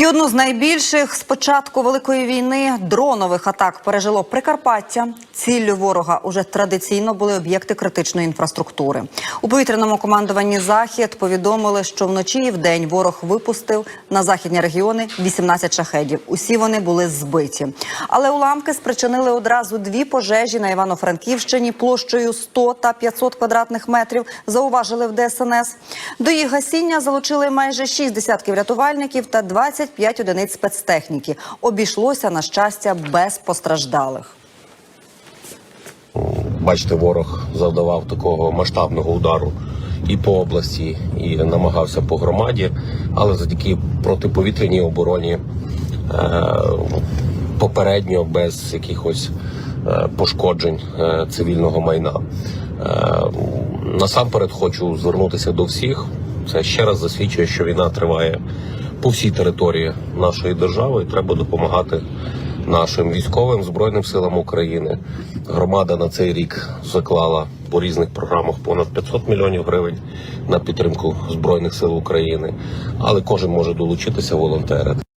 І одну з найбільших з початку великої війни дронових атак пережило Прикарпаття. Ціллю ворога уже традиційно були об'єкти критичної інфраструктури. У повітряному командуванні захід повідомили, що вночі і вдень ворог випустив на західні регіони 18 шахедів. Усі вони були збиті. Але уламки спричинили одразу дві пожежі на Івано-Франківщині площею 100 та 500 квадратних метрів. Зауважили в ДСНС. До їх гасіння залучили майже 6 десятків рятувальників та 25 одиниць спецтехніки. Обійшлося на щастя без постраждалих. Бачите, ворог завдавав такого масштабного удару і по області, і намагався по громаді, але завдяки протиповітряній обороні е, попередньо без якихось е, пошкоджень е, цивільного майна. Насамперед хочу звернутися до всіх. Це ще раз засвідчує, що війна триває по всій території нашої держави. і Треба допомагати нашим військовим збройним силам України. Громада на цей рік заклала по різних програмах понад 500 мільйонів гривень на підтримку збройних сил України. Але кожен може долучитися волонтерити.